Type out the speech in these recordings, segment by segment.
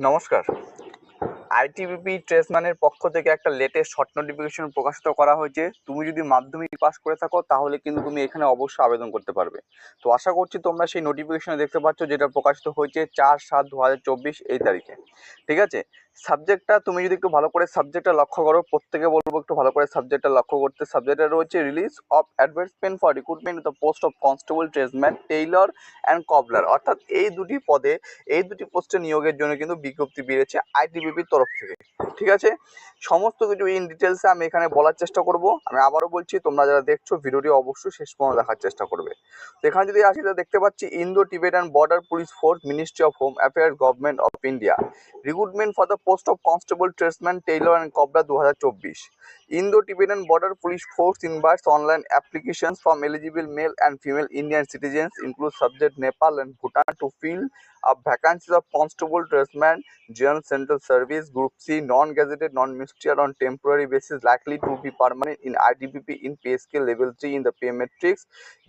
নমস্কার। আইটিবিপি ট্রেসম্যানের পক্ষ থেকে একটা লেটেস্ট শর্ট নোটিফিকেশন প্রকাশিত করা হয়েছে। তুমি যদি মাধ্যমিক পাস করে থাকো, তাহলে কিন্তু তুমি এখানে অবশ্যই আবেদন করতে পারবে। তো আশা করছি তোমরা সেই নোটিফিকেশনে দেখতে পাচ্ছ, যেটা প্রকাশিত হয়েছে চার সাত দু এই তারিখে। ঠিক আছে? সাবজেক্টটা তুমি যদি একটু ভালো করে সাবজেক্টটা লক্ষ্য করো, প্রত্যেকে বলব একটু ভালো করে সাবজেক্টটা লক্ষ্য করতে। সাবজেক্টটা রয়েছে release of advertisement for recruitment the post of constable tradesman tailor and cobbler অর্থাৎ এই দুটি পদে, এই দুটি পোস্টে নিয়োগের জন্য কিন্তু বিজ্ঞপ্তি বেরিয়েছে আইটিবিপির তরফ থেকে। ঠিক আছে? সমস্ত কিছু ইন ডিটেলসে আমি এখানে বলার চেষ্টা করব। আমি আবারও বলছি, তোমরা যারা দেখছ, ভিডিওটি অবশ্যই শেষ পর্যন্ত দেখার চেষ্টা করবে। তো এখানে যদি আসি তো দেখতে পাচ্ছি Indo Tibetan border police force ministry of home affairs government of India recruitment for the post of constable tradesman tailor and cobbler দু হাজার চব্বিশ। Indo Tibetan border police force invites online application from eligible male and female Indian citizens, include subject Nepal and Bhutan to fill up vacancies of constable tradesman general central service, group C, non-gazetted, non-ministerial, on temporary basis, likely to be permanent in IDPP in pay scale level 3 in the pay matrix.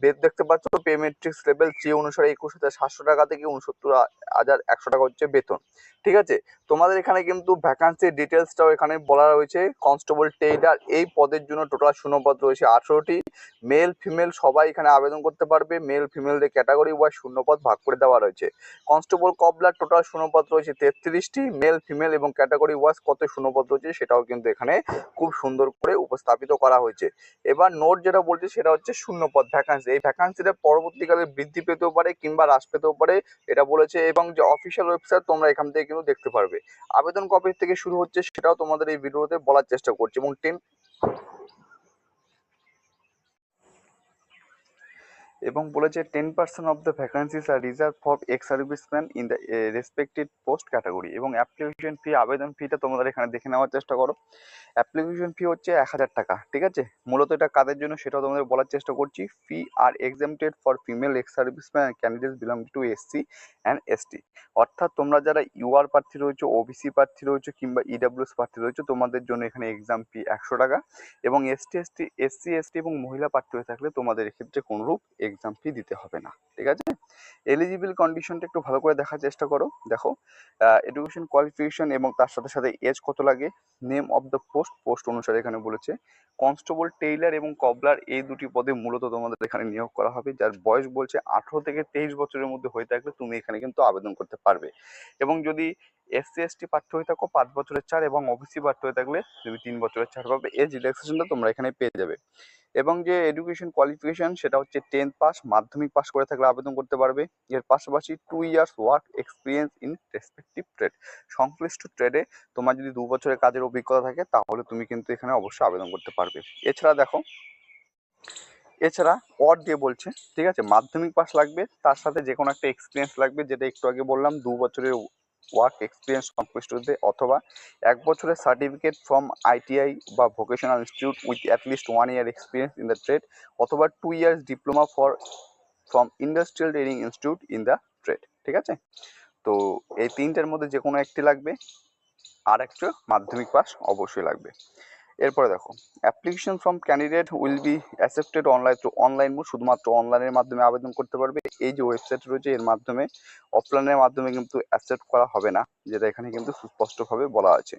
বেদ দেখতে পাচ্ছ pay matrix level three অনুসারে একুশ হাজার সাতশো টাকা থেকে উনসত্তর হাজার একশো টাকা হচ্ছে বেতন। ঠিক আছে? তোমাদের এখানে কিন্তু ভ্যাকান্সির ডিটেলসটাও এখানে বলা রয়েছে। কনস্টেবল টেইলার এই পদের জন্য টোটাল শূন্যপদ রয়েছে আঠেরোটি। মেল ফিমেল সবাই এখানে আবেদন করতে পারবে। মেল ফিমেলদের ক্যাটাগরি ওয়াইজ শূন্যপদ ভাগ করে দেওয়া রয়েছে। কনস্টেবল কবলার টোটাল শূন্যপদ রয়েছে তেত্রিশটি মেল ফিমেল এবং ক্যাটাগরি ওয়াইজ কত শূন্যপদ রয়েছে সেটাও কিন্তু এখানে খুব সুন্দর করে উপস্থাপিত করা হয়েছে। এবার নোট যেটা বলছে সেটা হচ্ছে শূন্যপদ ভ্যাকান্সি এই ভ্যাকান্সিটা পরবর্তীকালে বৃদ্ধি পেতেও পারে কিংবা হ্রাস পেতেও পারে এটা বলেছে এবং যে অফিসিয়াল ওয়েবসাইট তোমরা এখান থেকে কিন্তু দেখতে পারবে। আবেদন কপি থেকে শুরু হচ্ছে সেটাও তোমাদের এই ভিডিওতে বলার চেষ্টা করছি এবং টেন এবং বলেছে ten percent of the vacancies are reserve for ex serviceman in the respected post category এবং অ্যাপ্লিকেশন ফি আবেদন ফিটা তোমাদের এখানে দেখে নেওয়ার চেষ্টা করো। অ্যাপ্লিকেশন ফি হচ্ছে এক হাজার টাকা, ঠিক আছে? মূলত এটা কাদের জন্য সেটাও তোমাদের বলার চেষ্টা করছি। Fee are exempted for female ex serviceman candidates belong to SC and ST অর্থাৎ তোমরা যারা ইউআর প্রার্থী রয়েছে ওবিসি প্রার্থী রয়েছে কিংবা ইডাব্লিউএস প্রার্থী রয়েছে, তোমাদের জন্য এখানে এক্সাম ফি একশো টাকা। এবং এসটি এসটি এসসি এসটি এবং মহিলা প্রার্থী হয়ে থাকলে তোমাদের এক্ষেত্রে কোনরূপ এক্সাম ফি দিতে হবে না, ঠিক আছে? এলিজিবল কন্ডিশনটা একটু ভালো করে দেখার চেষ্টা করো, দেখো এডুকেশন কোয়ালিফিকেশন এবং তার সাথে সাথে এজ কত লাগে name of the post post অনুসারে এখানে বলেছে। কনস্টেবল টেইলার এবং কবলার এই দুটি পদে মূলত তোমাদের এখানে নিয়োগ করা হবে, যার বয়স বলছে আঠারো থেকে তেইশ বছরের মধ্যে হয়ে থাকলে তুমি এখানে কিন্তু আবেদন করতে পারবে। এবং যদি এসসি এসটি পাঠ্য হয়ে থাকো, পাঁচ বছরের ছাড় এবং ওবিসি পাঠ্য হয়ে থাকলে তুমি তিন বছরের ছাড় পাবে এজ রিল্যাক্সেশনটা তোমরা এখানে পেয়ে যাবে। এবং যে এডুকেশন কোয়ালিফিকেশন সেটা হচ্ছে টেন্থ পাস মাধ্যমিক পাস করে থাকলে আবেদন করতে পারবে। এর পাশাপাশি two years work experience in respective trade সংশ্লিষ্ট ট্রেডে তোমার যদি দু বছরের কাজের অভিজ্ঞতা থাকে, তাহলে তুমি কিন্তু এখানে অবশ্যই আবেদন করতে পারবে। এছাড়া দেখো, এছাড়া অর দিয়ে বলছে, ঠিক আছে? মাধ্যমিক পাস লাগবে, তার সাথে যে কোনো একটা এক্সপিরিয়েন্স লাগবে, যেটা একটু আগে বললাম, দু বছরের ওয়ার্ক এক্সপিরিয়েন্স সংশ্লিষ্টদের অথবা এক বছরের সার্টিফিকেট ফ্রম আইটিআই বা vocational institute with at least one year experience in the trade অথবা two years diploma for from industrial training institute in the trade ঠিক আছে? তো এই তিনটার মধ্যে যে কোনো একটি লাগবে, আর একটা মাধ্যমিক পাস অবশ্যই লাগবে। এরপরে দেখো application from candidate will be accepted online through online mode শুধুমাত্র অনলাইনের মাধ্যমে আবেদন করতে পারবে। এই যে ওয়েবসাইট রয়েছে, এর মাধ্যমে অফলাইনের মাধ্যমে কিন্তু অ্যাকসেপ্ট করা হবে না, যেটা এখানে কিন্তু সুস্পষ্টভাবে বলা আছে।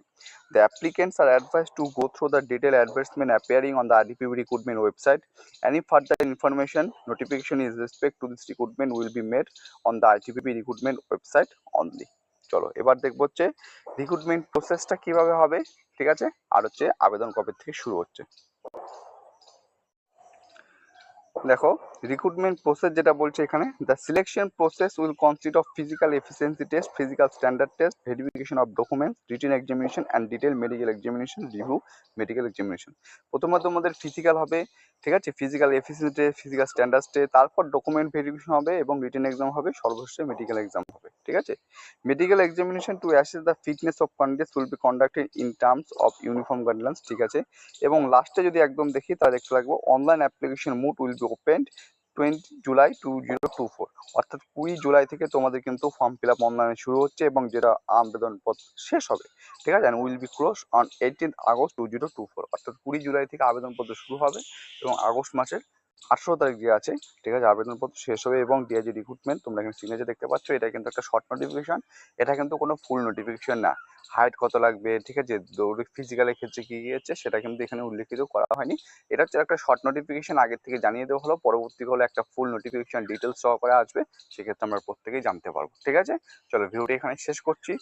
The applicants are advise to go through the detail advertisement appearing on the RDPB recruitment website any further information notification is respect to this recruitment will be made on the RTPP recruitment website only চলো, এবার দেখব হচ্ছে recruitment প্রসেসটা কীভাবে হবে, ঠিক আছে? আর হচ্ছে আবেদন কবে থেকে শুরু হচ্ছে। দেখো রিক্রুটমেন্ট প্রসেস যেটা বলছে এখানে the selection process will consist of physical efficiency test physical standard test verification of documents written examination and detail medical examination review medical examination প্রথমত তোমাদের ফিজিক্যাল হবে, ঠিক আছে? Physical efficiency test physical standard test তারপর document verification হবে এবং written exam হবে, সর্বশেষে মেডিকেল এক্সাম হবে। ঠিক আছে? Medical examination to assess the fitness of candidates will be conducted in terms of uniform guidelines ঠিক আছে? এবং লাস্টে যদি একদম দেখি, তাহলে দেখতে লাগবো online application mode will be opened twenty July two zero two four অর্থাৎ কুড়ি জুলাই থেকে তোমাদের কিন্তু ফর্ম ফিল আপ অনলাইনে শুরু হচ্ছে এবং যেটা আবেদন পত্র শেষ হবে, ঠিক আছে? Will be close on eighteen August two zero two four অর্থাৎ কুড়ি জুলাই থেকে আবেদনপত্র শুরু হবে এবং আগস্ট মাসের আঠেরো তারিখ যে আছে, ঠিক আছে, আবেদনপত্র শেষ হবে এবং ডিআইজি রিক্রুটমেন্ট তোমরা এখানে সিগনেচার দেখতে পাচ্ছ। এটা কিন্তু একটা শর্ট নোটিফিকেশন এটা কিন্তু কোনো ফুল নোটিফিকেশন না। হাইট কত লাগবে, ঠিক আছে, দৌড় ফিজিক্যালের ক্ষেত্রে কী আছে সেটা কিন্তু এখানে উল্লেখিত করা হয়নি। এটা হচ্ছে একটা শর্ট নোটিফিকেশন আগের থেকে জানিয়ে দেওয়া হলো। পরবর্তী হলে একটা ফুল নোটিফিকেশন ডিটেলস সহকারে আসবে, সেক্ষেত্রে আমরা প্রত্যেকেই জানতে পারব, ঠিক আছে? চলো, ভিডিওটি এখানে শেষ করছি।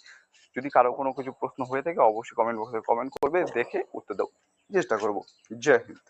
যদি কারও কোনো কিছু প্রশ্ন হয়ে থাকে, অবশ্যই কমেন্ট বক্সে কমেন্ট করবে, দেখে উত্তর দেবো চেষ্টা করব। জয় হিন্দ।